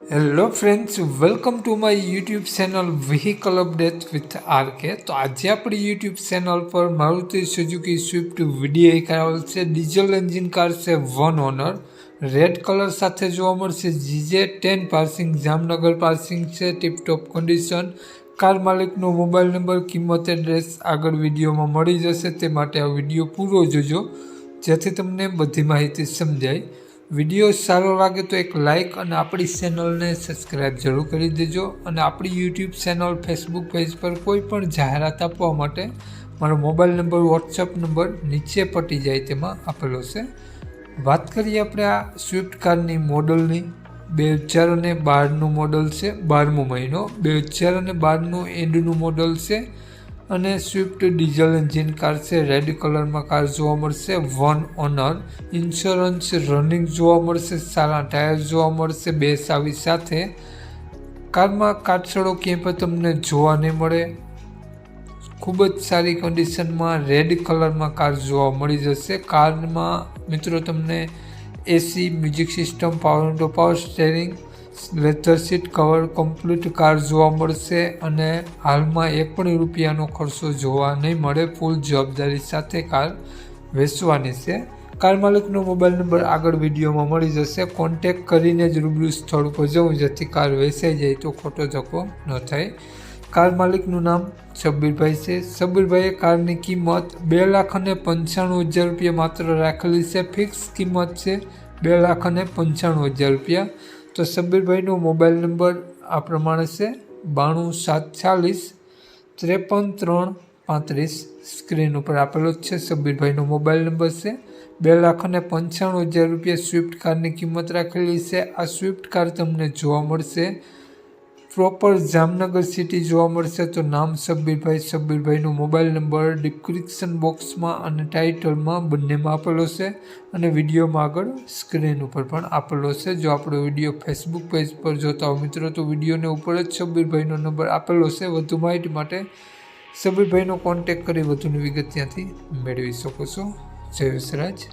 Hello friends welcome to my YouTube channel vehicle update with RK તો આજે આપણી YouTube channel પર Maruti Suzuki Swift VDI car છે. Diesel engine car છે one owner red colour સાથે જોવા મળશે. GJ ten passing Jamnagar passing છે ટીપટોપ કન્ડિશન કાર માલિકનો મોબાઈલ નંબર કિંમત એડ્રેસ આગળ વિડીયોમાં મળી જશે. તે માટે આ વીડિયો પૂરો જોજો, જેથી તમને બધી માહિતી સમજાય. વીડિયો સારો લાગે તો એક લાઇક અને આપણી ચેનલને સબસ્ક્રાઈબ જરૂર કરી દેજો અને આપણી યુટ્યુબ ચેનલ ફેસબુક પેજ પર કોઈ પણ જાહેરાત આપવા માટે મારો મોબાઈલ નંબર વોટ્સઅપ નંબર નીચે પટી જાય તેમાં આપેલો છે. વાત કરીએ આપણે આ સ્વિફ્ટ કારની મોડલની. બે હજાર અને બારનું મોડલ છે. બારમો મહિનો. બે હજાર અને બારનું એન્ડનું મોડલ છે. અને સ્વિફ્ટ ડીઝલ એન્જિન કાર છે. રેડ કલરમાં કાર જોવા મળશે. વન ઓનર ઇન્સ્યોરન્સ રનિંગ જોવા મળશે. સારા ટાયર જોવા મળશે. બે સાવી સાથે. કારમાં કાટછડો ક્યાંય પણ તમને જોવા નહીં મળે. ખૂબ જ સારી કન્ડિશનમાં રેડ કલરમાં કાર જોવા મળી જશે. કારમાં મિત્રો તમને AC music system power window power steering leather seat cover complete car જોવા મળશે અને હાલમાં એક પણ રૂપિયાનો ખર્ચો જોવા નહીં મળે. ફૂલ જવાબદારી સાથે કાર વેચવાની છે. કાર માલિકનો મોબાઈલ નંબર આગળ વિડીયોમાં મળી જશે. કોન્ટેક કરીને જ રૂબરૂ સ્થળ ઉપર જવું, જેથી કાર વેચાઈ જાય તો ખોટો ધક્કો ન થાય. કાર માલિકનું નામ શબ્બીરભાઈ છે. શબ્બીરભાઈએ કારની કિંમત બે લાખ અને પંચાણું હજાર રૂપિયા માત્ર રાખેલી છે. ફિક્સ કિંમત છે બે લાખ અને પંચાણું હજાર રૂપિયા. તો શબ્બીરભાઈનો મોબાઈલ નંબર આ પ્રમાણે છે, બાણું સાત ચાલીસ ત્રેપન ત્રણ પાંત્રીસ. સ્ક્રીન ઉપર આપેલો જ છે શબ્બીરભાઈનો મોબાઈલ નંબર છે. બે લાખ અને પંચાણું હજાર રૂપિયા સ્વિફ્ટ કારની કિંમત રાખેલી છે. આ સ્વિફ્ટ કાર તમને જોવા મળશે. પ્રોપર જામનગર સિટી જોવા મળશે તો નામ સબ્બીરભાઈ, સબ્બીરભાઈનો મોબાઈલ નંબર ડિસ્ક્રિપ્શન બોક્સમાં અને ટાઇટલમાં બંનેમાં આપેલો છે અને વિડીયોમાં આગળ સ્ક્રીન ઉપર પણ આપેલો છે. જો આપણો વીડિયો ફેસબુક પેજ પર જોતા હો મિત્રો, તો વિડીયોને ઉપર જ સબ્બીરભાઈનો નંબર આપેલો છે. વધુ માહિતી માટે સબ્બીરભાઈનો કોન્ટેક કરી વધુની વિગત ત્યાંથી મેળવી શકો છો. જય વિસરાજ